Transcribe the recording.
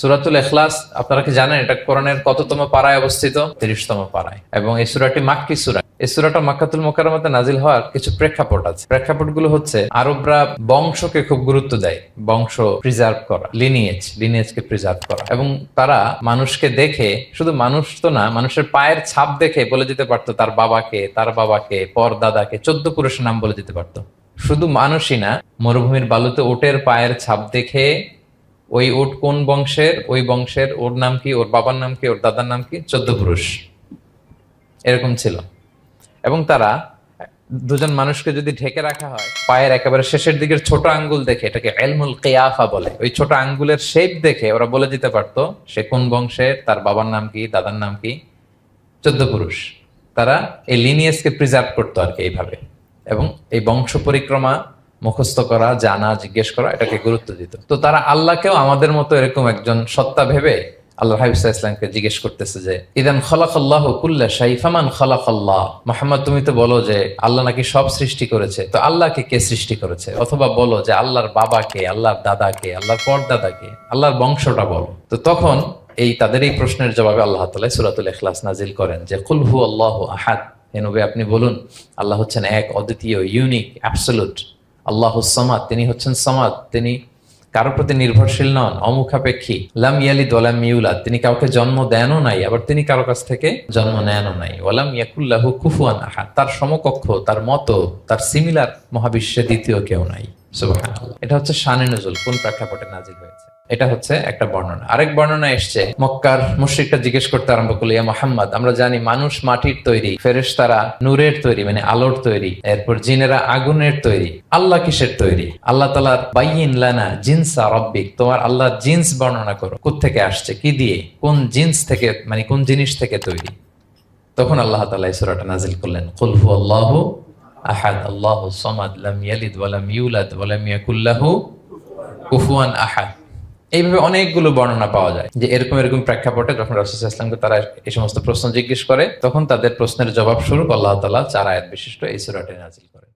সুরাতুল এখলাস আপনারা কি জানেন এটা কোরআনের কততম পাড়ায় অবস্থিত? তিরিশতম পাড়ায়। এবং এই সুরাটি মাক্কি সুরা। এই সুরাটা মাক্কাতুল মোকারমতে নাজিল হওয়ার কিছু প্রেক্ষাপট আছে। প্রেক্ষাপটগুলো হচ্ছে, আরবরা বংশকে খুব গুরুত্ব দেয়। বংশ প্রিজার্ভ করা লিনিয়েজ লিনিয়েজ কে প্রিজার্ভ করা। এবং তারা মানুষকে দেখে, শুধু মানুষ তো না, মানুষের পায়ের ছাপ দেখে বলে দিতে পারতো, তার বাবাকে তার বাবাকে পর দাদাকে চোদ্দ পুরুষের নাম বলে দিতে পারতো। শুধু মানুষই না, মরুভূমির বালুতে ওটের পায়ের ছাপ দেখে ওই ওট কোন বংশের? ওই বংশের ওর নাম কি? ওর বাবার নাম কি? ওর দাদার নাম কি? চোদ্দ পুরুষ। এরকম ছিল। এবং তারা দুজন মানুষকে যদি ঢেকে রাখা হয়, পায়ের একেবারে শেষের দিকের ছোট আঙ্গুল দেখে, এটাকে এলমুল কেয়াফা বলে, ওই ছোট আঙ্গুলের শেপ দেখে ওরা বলে দিতে পারতো, সে কোন বংশের? তার বাবার নাম কি? দাদার নাম কি? চোদ্দ পুরুষ। তারা এই লিনিয়েসকে প্রিজার্ভ করতো আর কি এইভাবে। এবং এই বংশ পরিক্রমা মুখস্থ করা, জানা, জিজ্ঞেস করা, এটাকে গুরুত্ব দিত। তো তারা আল্লাহকেও আমাদের মতো এরকম একজন সত্তা ভেবে আল্লাহ হাবিসা ইসলামকে জিজ্ঞেস করতেছে যে, ইদান খলাকাল্লাহ কুল্লা শাইফামান খলাকাল্লাহ? মোহাম্মদ, তুমি তো বলো যে, আল্লাহ নাকি সব সৃষ্টি করেছে। তো আল্লাহকে কে সৃষ্টি করেছে? অথবা বলো যে, আল্লাহর বাবাকে, আল্লাহর দাদাকে, আল্লাহর পরদাদাকে, আল্লাহর বংশটা বলো। তো তখন এই, তাদের এই প্রশ্নের জবাবে আল্লাহ তালা সুরাতুল এখলাস নাজিল করেন যে কুলহু আল্লাহ আহাদ। হে নবী, আপনি বলুন, আল্লাহ হচ্ছেন এক অদ্বিতীয়, ইউনিক অ্যাবসোলুট আল্লাহ সামাদ, তিনি হচ্ছেন সামাদ, তিনি কারোর প্রতি নির্ভরশীল নন, অমুখাপেক্ষী। লাম ইয়ালিদ ওয়ালাম ইউলাদ, তিনি কাউকে জন্ম দেনও নাই, আবার তিনি কারও কাছ থেকে জন্ম নেনও নাই। ওলাম ইয়াকুল্লাহু কুফুয়ান আহাদ, তার সমকক্ষ, তার মতো, তার সিমিলার মহাবিশ্বে দ্বিতীয় কেউ নাই। সুবহানাল্লাহ। এটা হচ্ছে শানে নজুল, কোন প্রেক্ষাপটে নাজিল হয়েছে? এটা হচ্ছে একটা বর্ণনা। আরেক বর্ণনা এসছে, মক্কার মুশ্রিকটা জিজ্ঞেস করতে আরম্ভ করল, ইয়া মোহাম্মদ, আমরা জানি মানুষ মাটির তৈরি, ফেরেশতারা নূরের তৈরি মানে আলোর তৈরি, এরপর জিনেরা আগুনের তৈরি, আল্লাহ কিসের তৈরি? আল্লাহ তালার বাইন লানা জিনসা রব্বিক, তোমার আল্লাহর জিন্স বর্ণনা করো থেকে আসছে, কি দিয়ে, কোন জিন্স থেকে মানে কোন জিনিস থেকে তৈরি? তখন আল্লাহ তালা এই সূরাটা নাজিল করলেন কুলহু আল্লাহ আহাদ, আল্লাহ সমাদ, লাম ইয়ালিদ ওয়ালাম ইউলাদ ওয়ালাম ইয়াকুল্লাহু কুফুয়ান আহাদ। এইভাবে অনেকগুলো বর্ণনা পাওয়া যায় যে এরকম এরকম প্রেক্ষাপটে যখন রসুল ইসলামকে তারা এই সমস্ত প্রশ্ন জিজ্ঞেস করে, তখন তাদের প্রশ্নের জবাব স্বরূপ আল্লাহ তালা চার আয়াত বিশিষ্ট এই সুরাটি নাজিল করে